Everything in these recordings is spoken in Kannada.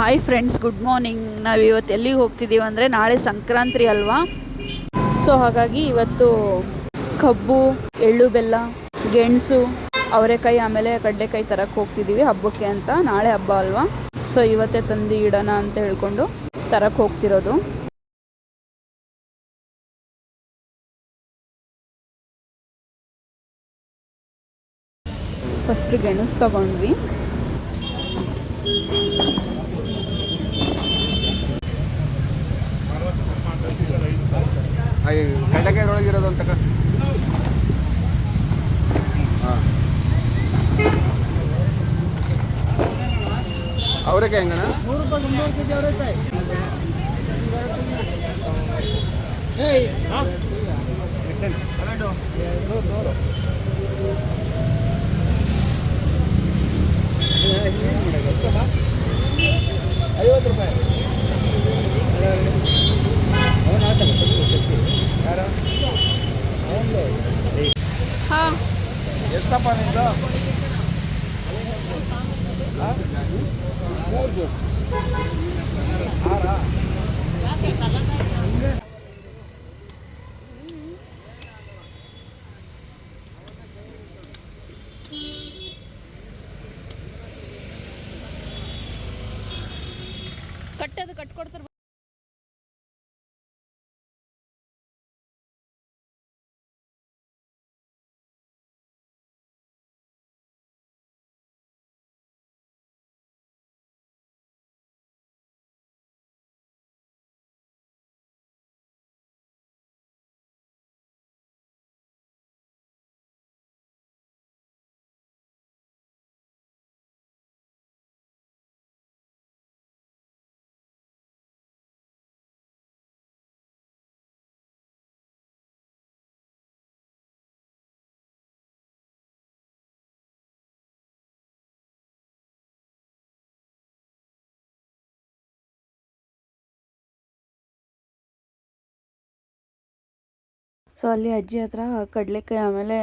ಹಾಯ್ ಫ್ರೆಂಡ್ಸ್ ಗುಡ್ ಮಾರ್ನಿಂಗ್ ನಾವು ಇವತ್ತು ಎಲ್ಲಿಗೆ ಹೋಗ್ತಿದ್ದೀವಿ ಅಂದರೆ ನಾಳೆ ಸಂಕ್ರಾಂತಿ ಅಲ್ವಾ? ಸೊ ಹಾಗಾಗಿ ಇವತ್ತು ಕಬ್ಬು, ಎಳ್ಳು ಬೆಲ್ಲ, ಗೆಣಸು, ಅವರೆಕಾಯಿ ಆಮೇಲೆ ಕಡಲೆಕಾಯಿ ತರಕ್ಕೆ ಹೋಗ್ತಿದ್ದೀವಿ ಹಬ್ಬಕ್ಕೆ ಅಂತ. ನಾಳೆ ಹಬ್ಬ ಅಲ್ವಾ? ಸೊ ಇವತ್ತೇ ತಂದು ಇಡೋಣ ಅಂತ ಹೇಳ್ಕೊಂಡು ತರಕ್ಕೆ ಹೋಗ್ತಿರೋದು. ಫಸ್ಟ್ ಗೆಣಸು ತಗೊಂಡ್ವಿ ಕಡಲೆಕಾಯಿ ಒಳಗಿರೋದು ಅಂತ ಹಾಂ ಅವರೆಕಾಯಿ ಹೆಂಗಣ ಐವತ್ತು ರೂಪಾಯಿ ಹಾಂ. ಎಷ್ಟಪ್ಪ ನಿಂದು? ಮೂರು ಜೋಡಿ ಆರಾ ಸೊ ಅಲ್ಲಿ ಅಜ್ಜಿ ಹತ್ರ ಕಡಲೆಕಾಯಿ ಆಮೇಲೆ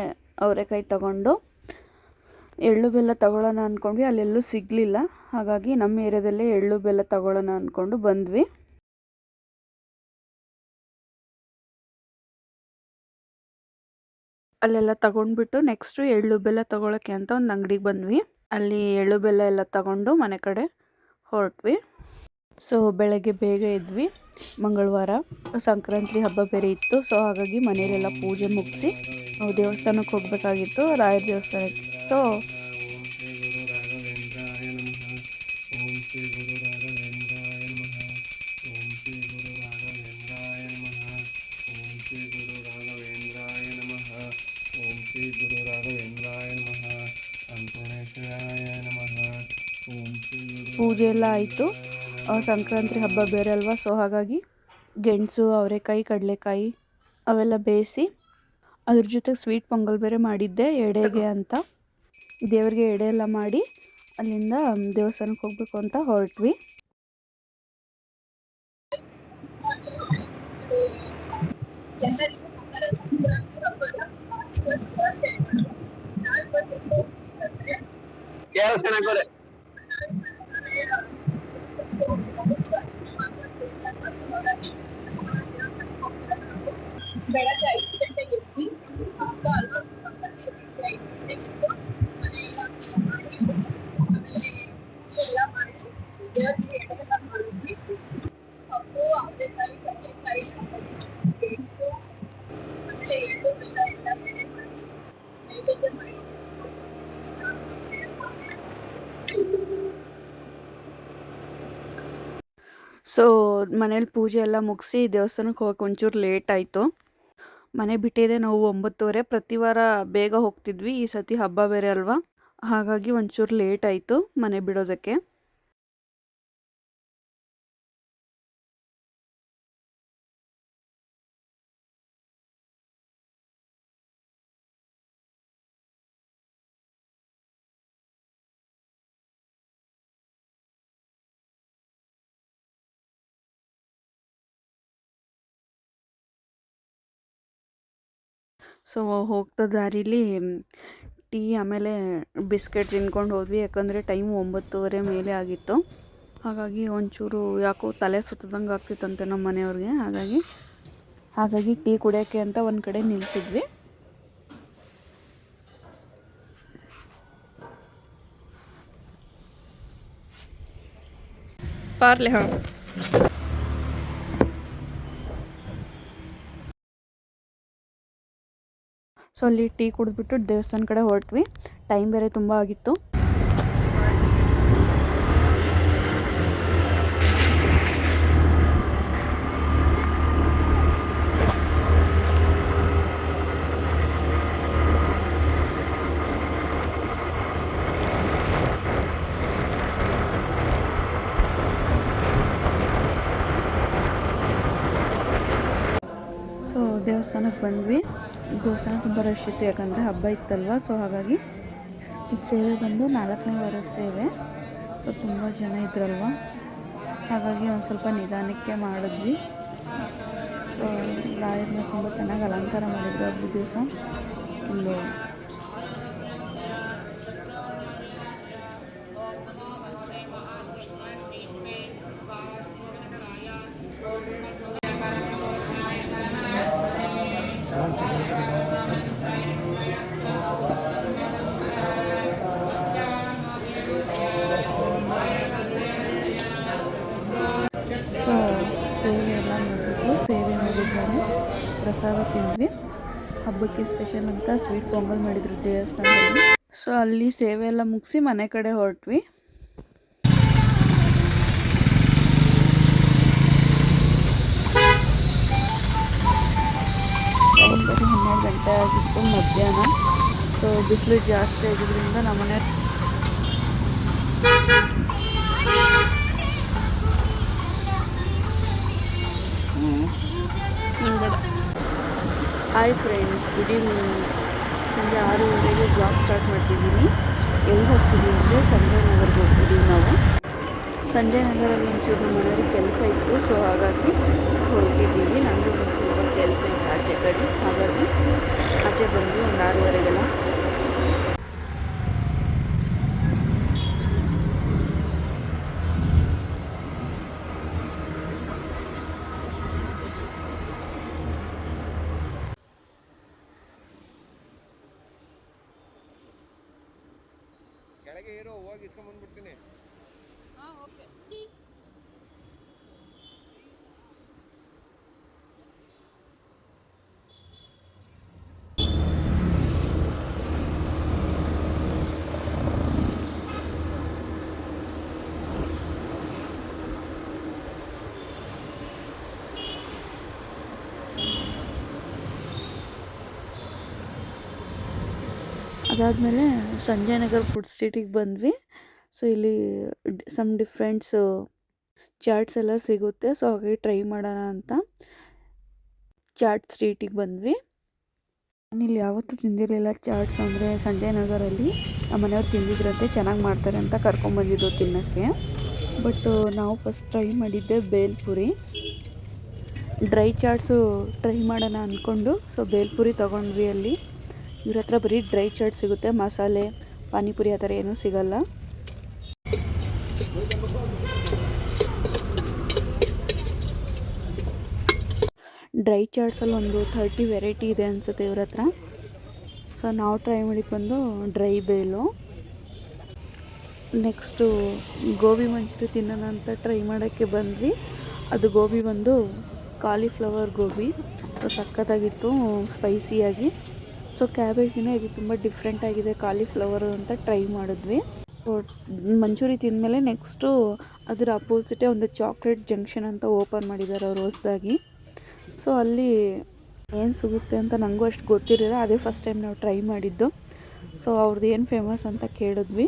ಅವರೆಕಾಯಿ ತಗೊಂಡು, ಎಳ್ಳು ಬೆಲ್ಲ ತಗೊಳ್ಳೋಣ ಅಂದ್ಕೊಂಡ್ವಿ ಅಲ್ಲೆಲ್ಲೂ ಸಿಗಲಿಲ್ಲ. ಹಾಗಾಗಿ ನಮ್ಮ ಏರಿಯಾದಲ್ಲೇ ಎಳ್ಳು ಬೆಲ್ಲ ತಗೊಳ್ಳೋಣ ಅಂದ್ಕೊಂಡು ಬಂದ್ವಿ. ಅಲ್ಲೆಲ್ಲ ತಗೊಂಡ್ಬಿಟ್ಟು ನೆಕ್ಸ್ಟು ಎಳ್ಳು ಬೆಲ್ಲ ತಗೊಳಕ್ಕೆ ಅಂತ ಒಂದು ಅಂಗಡಿಗೆ ಬಂದ್ವಿ. ಅಲ್ಲಿ ಎಳ್ಳು ಬೆಲ್ಲ ಎಲ್ಲ ತಗೊಂಡು ಮನೆ ಕಡೆ ಹೊರಟ್ವಿ. ಸೊ ಬೆಳಗ್ಗೆ ಬೇಗ ಇದ್ವಿ ಮಂಗಳವಾರ ಸಂಕ್ರಾಂತಿ ಹಬ್ಬ ಬೇರೆ ಇತ್ತು. ಸೊ ಹಾಗಾಗಿ ಮನೆಯಲ್ಲೆಲ್ಲ ಪೂಜೆ ಮುಗಿಸಿ ನಾವು ದೇವಸ್ಥಾನಕ್ಕೆ ಹೋಗಬೇಕಾಗಿತ್ತು. ರಾಯರ ದೇವಸ್ಥಾನಕ್ಕೆ ಸೊ ಪೂಜೆ ಎಲ್ಲ ಆಯಿತು. ಸಂಕ್ರಾಂತಿ ಹಬ್ಬ ಬೇರೆ ಅಲ್ವಾ? ಸೊ ಹಾಗಾಗಿ ಗೆಣಸು, ಅವರೆಕಾಯಿ, ಕಡಲೆಕಾಯಿ ಅವೆಲ್ಲ ಬೇಯಿಸಿ ಅದ್ರ ಜೊತೆಗೆ ಸ್ವೀಟ್ ಪೊಂಗಲ್ ಬೇರೆ ಮಾಡಿದ್ದೆ, ಎಡೆಗೆ ಅಂತ. ದೇವರಿಗೆ ಎಡೆ ಎಲ್ಲ ಮಾಡಿ ಅಲ್ಲಿಂದ ದೇವಸ್ಥಾನಕ್ಕೆ ಹೋಗಬೇಕು ಅಂತ ಹೊರಟ್ವಿ. ಕೇಳಿಸ್ಕೊಳಕೋರೆ ಬೆಳಗ್ಗೆ ಆಮೇಲೆ ಸೊ ಮನೇಲಿ ಪೂಜೆ ಎಲ್ಲ ಮುಗಿಸಿ ದೇವಸ್ಥಾನಕ್ಕೆ ಹೋಗಕ್ಕೆ ಒಂಚೂರು ಲೇಟ್ ಆಯಿತು. ಮನೆ ಬಿಟ್ಟಿದೆ ನಾವು ಒಂಬತ್ತುವರೆ. ಪ್ರತಿ ವಾರ ಬೇಗ ಹೋಗ್ತಿದ್ವಿ. ಈ ಸತಿ ಹಬ್ಬ ಬೇರೆ ಅಲ್ವಾ? ಹಾಗಾಗಿ ಒಂಚೂರು ಲೇಟ್ ಆಯಿತು ಮನೆ ಬಿಡೋದಕ್ಕೆ. ಸೊ, ಹೋಗ್ತಾ ದಾರಿಲಿ ಟೀ ಆಮೇಲೆ ಬಿಸ್ಕೆಟ್ ತಿನ್ಕೊಂಡು ಹೋದ್ವಿ. ಯಾಕಂದರೆ ಟೈಮ್ ಒಂಬತ್ತುವರೆ ಮೇಲೆ ಆಗಿತ್ತು. ಹಾಗಾಗಿ ಒಂಚೂರು ಯಾಕೋ ತಲೆ ಸುತ್ತದಂಗೆ ಆಗ್ತಿತ್ತಂತೆ ನಮ್ಮ ಮನೆಯವ್ರಿಗೆ. ಹಾಗಾಗಿ ಹಾಗಾಗಿ ಟೀ ಕುಡಿಯೋಕ್ಕೆ ಅಂತ ಒಂದು ಕಡೆ ನಿಲ್ಲಿಸಿದ್ವಿ ಪಾರ್ಲೆ ಹಾಂ. ಸೊ ಅಲ್ಲಿ ಟೀ ಕುಡಿದ್ಬಿಟ್ಟು ದೇವಸ್ಥಾನ ಕಡೆ ಹೊರಟ್ವಿ. ಟೈಮ್ ಬೇರೆ ತುಂಬ ಆಗಿತ್ತು. ಸೊ ದೇವಸ್ಥಾನಕ್ಕೆ ಬಂದ್ವಿ. ದೇವಸ್ಥಾನ ತುಂಬ ರಶ್ ಇತ್ತು ಯಾಕಂದರೆ ಹಬ್ಬ ಇತ್ತಲ್ವ? ಸೊ ಹಾಗಾಗಿ ಇದು ಸೇವೆ ಬಂದು ನಾಲ್ಕನೇ ವಾರ ಸೇವೆ. ಸೊ ತುಂಬ ಜನ ಇದ್ರಲ್ವ? ಹಾಗಾಗಿ ಒಂದು ಸ್ವಲ್ಪ ನಿಧಾನಕ್ಕೆ ಮಾಡಿದ್ವಿ. ಸೊ ರಾಯರನ್ನ ತುಂಬ ಚೆನ್ನಾಗಿ ಅಲಂಕಾರ ಮಾಡಿದ್ರು ಹಬ್ಬದ ದಿವಸ. ಒಂದು ಪ್ರಸಾದ ತಿಂದ್ವಿ. ಹಬ್ಬಕ್ಕೆ ಸ್ಪೆಷಲ್ ಅಂತ ಸ್ವೀಟ್ ಪೊಂಗಲ್ ಮಾಡಿದ್ರು ದೇವಸ್ಥಾನದಲ್ಲಿ. ಸೊ ಅಲ್ಲಿ ಸೇವೆ ಎಲ್ಲ ಮುಗಿಸಿ ಮನೆ ಕಡೆ ಹೊರಟ್ವಿ. ಬರೀ ಹನ್ನೆರಡು ಗಂಟೆ ಆಗಿತ್ತು ಮಧ್ಯಾಹ್ನ. ಸೊ ಬಿಸಿಲು ಜಾಸ್ತಿ ಆಗಿದ್ದರಿಂದ ನಮ್ಮನೆ ಹಾಯ್ ಫ್ರೆಂಡ್ಸ್ ಗುಡ್ ಈವ್ನಿಂಗ್ ಸಂಜೆ ಆರೂವರೆಗೆ ಬ್ಲಾಗ್ ಸ್ಟಾರ್ಟ್ ಮಾಡ್ತಿದ್ದೀನಿ. ಎಲ್ಲಿ ಹೋಗ್ತಿದ್ದೀವಿ ಅಂದರೆ ಸಂಜಯ್ ನಗರ್ಗೆ ಹೋಗ್ತಿದ್ದೀವಿ ನಾವು. ಸಂಜಯ್ ನಗರಲ್ಲಿ ಒಂಚೂರು ಮನೆಯವ್ರಿಗೆ ಕೆಲಸ ಇತ್ತು ಸೊ ಹಾಗಾಗಿ ಹೋಗಿದ್ದೀವಿ. ನನಗೂ ಒಂದು ಸ್ವಲ್ಪ ಕೆಲಸ ಇತ್ತು ಆಚೆ ಕಡೆ. ಹಾಗಾಗಿ ಆಚೆ ಬಂದು ಒಂದು ಆರೂವರೆಗೆಲ್ಲ ಇರೋ ಹೋಗಿ ಇಸ್ಕೊಂಬಂದ್ಬಿಡ್ತೀನಿ ಅದಾದಮೇಲೆ ಸಂಜಯ್ ನಗರ್ ಫುಡ್ ಸ್ಟ್ರೀಟಿಗೆ ಬಂದ್ವಿ. ಸೊ ಇಲ್ಲಿ ಸಮ್ ಡಿಫ್ರೆಂಟ್ಸು ಚಾಟ್ಸ್ ಎಲ್ಲ ಸಿಗುತ್ತೆ. ಸೊ ಹಾಗಾಗಿ ಟ್ರೈ ಮಾಡೋಣ ಅಂತ ಚಾಟ್ ಸ್ಟ್ರೀಟಿಗೆ ಬಂದ್ವಿ. ನಾನು ಇಲ್ಲಿ ಯಾವತ್ತೂ ತಿಂದಿರಲಿಲ್ಲ ಚಾಟ್ಸ್ ಅಂದರೆ ಸಂಜಯ್ ನಗರಲ್ಲಿ. ನಮ್ಮ ಮನೆಯವ್ರು ತಿಂದಿದ್ರಂತೆ, ಚೆನ್ನಾಗಿ ಮಾಡ್ತಾರೆ ಅಂತ ಕರ್ಕೊಂಬಂದಿದ್ದು ತಿನ್ನೋಕ್ಕೆ. ಬಟ್ ನಾವು ಫಸ್ಟ್ ಟ್ರೈ ಮಾಡಿದ್ದೆ ಬೇಲ್ಪುರಿ. ಡ್ರೈ ಚಾಟ್ಸು ಟ್ರೈ ಮಾಡೋಣ ಅಂದ್ಕೊಂಡು ಸೊ ಬೇಲ್ಪುರಿ ತೊಗೊಂಡ್ವಿ ಅಲ್ಲಿ. ಇವ್ರ ಹತ್ರ ಬರೀ ಡ್ರೈ ಚಾಟ್ ಸಿಗುತ್ತೆ, ಮಸಾಲೆ, ಪಾನಿಪುರಿ ಆ ಥರ ಏನೂ ಸಿಗಲ್ಲ. ಡ್ರೈ ಚಾಟ್ಸಲ್ಲಿ ಒಂದು ಥರ್ಟಿ ವೆರೈಟಿ ಇದೆ ಅನಿಸುತ್ತೆ ಇವ್ರ ಹತ್ರ. ಸೊ ನಾವು ಟ್ರೈ ಮಾಡಿದ್ದು ಬಂದು ಡ್ರೈ ಬೇಲು. ನೆಕ್ಸ್ಟು ಗೋಬಿ ಮಂಚೂರಿ ತಿನ್ನೋಣ ಅಂತ ಟ್ರೈ ಮಾಡೋಕ್ಕೆ ಬಂದ್ವಿ. ಅದು ಗೋಬಿ ಬಂದು ಕಾಲಿಫ್ಲವರ್ ಗೋಬಿ. ಸೊ ಸಖತ್ತಾಗಿತ್ತು ಸ್ಪೈಸಿಯಾಗಿ ಸೊ ಕ್ಯಾಬೇಜಿನ ಇದು ತುಂಬ ಡಿಫ್ರೆಂಟ್ ಆಗಿದೆ. ಕಾಲಿಫ್ಲವರ್ ಅಂತ ಟ್ರೈ ಮಾಡಿದ್ವಿ. ಸೊ ಮಂಚೂರಿ ತಿಂದಮೇಲೆ ನೆಕ್ಸ್ಟು ಅದರ ಅಪೋಸಿಟೇ ಒಂದು ಚಾಕ್ಲೇಟ್ ಜಂಕ್ಷನ್ ಅಂತ ಓಪನ್ ಮಾಡಿದ್ದಾರೆ ಅವರು ಹೊಸದಾಗಿ. ಸೊ ಅಲ್ಲಿ ಏನು ಸಿಗುತ್ತೆ ಅಂತ ನನಗೂ ಅಷ್ಟು ಗೊತ್ತಿರಲಿಲ್ಲ. ಅದೇ ಫಸ್ಟ್ ಟೈಮ್ ನಾವು ಟ್ರೈ ಮಾಡಿದ್ದು. ಸೊ ಅವ್ರದ್ದು ಏನು ಫೇಮಸ್ ಅಂತ ಕೇಳಿದ್ವಿ.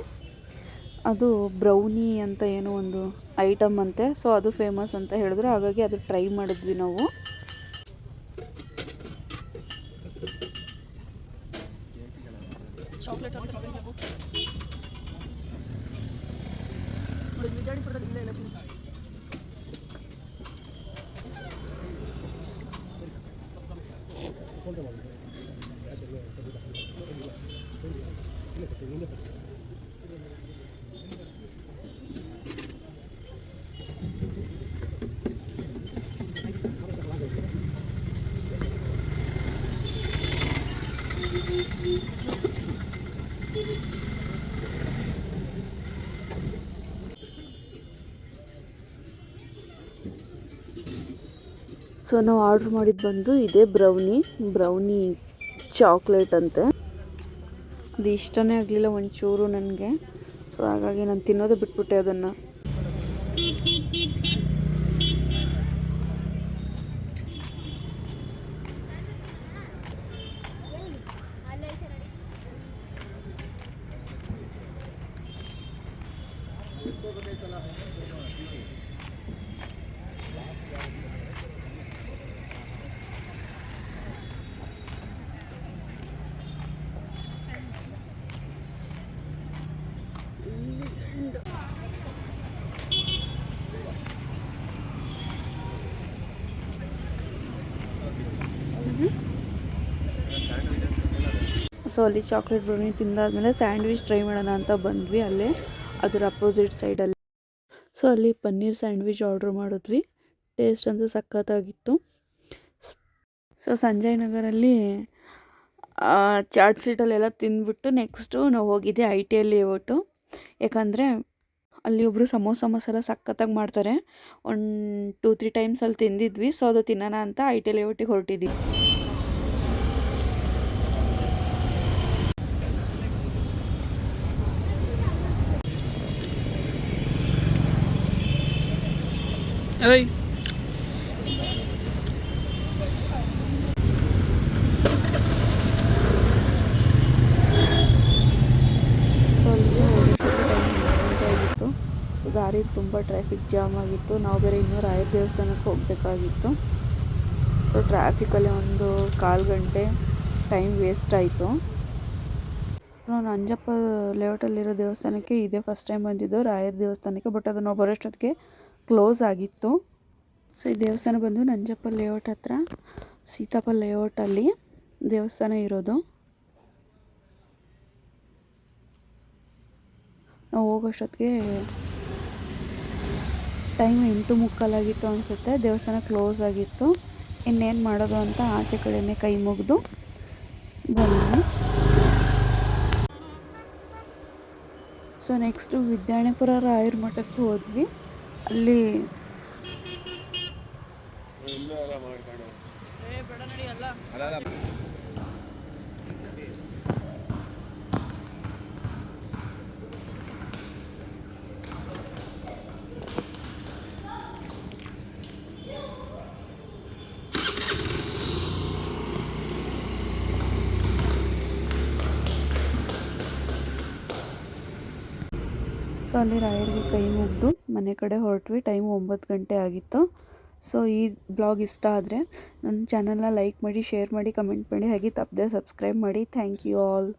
ಅದು ಬ್ರೌನಿ ಅಂತ ಏನೋ ಒಂದು ಐಟಮ್ ಅಂತೆ. ಸೊ ಅದು ಫೇಮಸ್ ಅಂತ ಹೇಳಿದ್ರು. ಹಾಗಾಗಿ ಅದು ಟ್ರೈ ಮಾಡಿದ್ವಿ ನಾವು. चॉकलेट अंदर लगेगा वो बड़ी ಸೊ ನಾವು ಆರ್ಡ್ರ್ ಮಾಡಿದ್ದು ಬಂದು ಇದೇ ಬ್ರೌನಿ ಬ್ರೌನಿ ಚಾಕ್ಲೇಟ್ ಅಂತೆ. ಅದು ಇಷ್ಟನೇ ಆಗಲಿಲ್ಲ ಒಂಚೂರು ನನಗೆ. ಸೊ ಹಾಗಾಗಿ ನಾನು ತಿನ್ನೋದೇ ಬಿಟ್ಬಿಟ್ಟೆ ಅದನ್ನು. ಸೊ ಅಲ್ಲಿ ಚಾಕ್ಲೇಟ್ ಬ್ರೌನಿ ತಿಂದಾದಮೇಲೆ ಸ್ಯಾಂಡ್ವಿಚ್ ಟ್ರೈ ಮಾಡೋಣ ಅಂತ ಬಂದ್ವಿ ಅಲ್ಲೇ, ಅದರ ಅಪೋಸಿಟ್ ಸೈಡಲ್ಲಿ ಸೊ ಅಲ್ಲಿ ಪನ್ನೀರ್ ಸ್ಯಾಂಡ್ವಿಚ್ ಆರ್ಡ್ರ್ ಮಾಡಿದ್ವಿ. ಟೇಸ್ಟ್ ಅಂತೂ ಸಖತ್ತಾಗಿತ್ತು. ಸೊ ಸಂಜಯ್ ನಗರಲ್ಲಿ ಚಾಟ್ ಸೀಟಲ್ಲೆಲ್ಲ ತಿಂದ್ಬಿಟ್ಟು ನೆಕ್ಸ್ಟು ನಾವು ಹೋಗಿದ್ದೆ ಐ ಟಿ ಅಲ್ಲಿ ಒಟ್ಟು. ಯಾಕಂದರೆ ಅಲ್ಲಿ ಒಬ್ಬರು ಸಮೋಸ ಮಸಾಲ ಸಖತ್ತಾಗಿ ಮಾಡ್ತಾರೆ. ಒಂದು ಟೂ ತ್ರೀ ಟೈಮ್ಸ್ ಅಲ್ಲಿ ತಿಂದಿದ್ವಿ. ಸೊ ಅದು ತಿನ್ನೋಣ ಅಂತ ಐ ಟಿ ಒಟ್ಟಿಗೆ ಹೊರಟಿದ್ವಿ. ಆಗಿತ್ತು ದಾರಿ ತುಂಬ ಟ್ರಾಫಿಕ್ ಜಾಮ್ ಆಗಿತ್ತು. ನಾವು ಬೇರೆ ಇನ್ನೂ ರಾಯರ ದೇವಸ್ಥಾನಕ್ಕೆ ಹೋಗಬೇಕಾಗಿತ್ತು. ಸೊ ಟ್ರಾಫಿಕಲ್ಲಿ ಒಂದು ಕಾಲು ಗಂಟೆ ಟೈಮ್ ವೇಸ್ಟ್ ಆಯಿತು. ನಾನು ಅಂಜಪ್ಪ ಲೇಔಟಲ್ಲಿರೋ ದೇವಸ್ಥಾನಕ್ಕೆ ಇದೇ ಫಸ್ಟ್ ಟೈಮ್ ಬಂದಿದ್ದು. ರಾಯರ ದೇವಸ್ಥಾನಕ್ಕೆ ಬಟ್ ಅದು ನಾವು ಬರೋಷ್ಟೊತ್ತಿಗೆ ಕ್ಲೋಸ್ ಆಗಿತ್ತು. ಸೊ, ಈ ದೇವಸ್ಥಾನ ಬಂದು ನಂಜಪ್ಪ ಲೇಔಟ್ ಹತ್ರ ಸೀತಾಪ ಲೇಔಟಲ್ಲಿ ದೇವಸ್ಥಾನ ಇರೋದು. ನಾವು ಹೋಗೋಷ್ಟೊತ್ತಿಗೆ ಟೈಮ್ ಎಂಟು ಮುಕ್ಕಾಲಾಗಿತ್ತು ಅನಿಸುತ್ತೆ. ದೇವಸ್ಥಾನ ಕ್ಲೋಸ್ ಆಗಿತ್ತು. ಇನ್ನೇನು ಮಾಡೋದು ಅಂತ ಆಚೆ ಕಡೆಯೇ ಕೈ ಮುಗಿದು ಬಂದ್ವಿ. ಸೊ ನೆಕ್ಸ್ಟು ವಿದ್ಯಾಣಪುರ ರಾಯರ ಮಠಕ್ಕೆ ಹೋದ್ವಿ. ಅಲ್ಲಿ ಸೊ ಅಲ್ಲಿ ರಾಯರಿಗೆ ಕೈ ಮುಗಿದು ಮನೆ ಕಡೆ ಹೊರಟ್ವಿ, ಟೈಮ್ ಒಂಬತ್ತು ಗಂಟೆ ಆಗಿತ್ತು. ಸೊ, ಈ ಬ್ಲಾಗ್ ಇಷ್ಟ ಆದರೆ ನನ್ನ ಚಾನಲ್ನ ಲೈಕ್ ಮಾಡಿ, ಶೇರ್ ಮಾಡಿ, ಕಮೆಂಟ್ ಮಾಡಿ, ಹಾಗೆ ತಪ್ಪದೆ ಸಬ್ಸ್ಕ್ರೈಬ್ ಮಾಡಿ. Thank you all.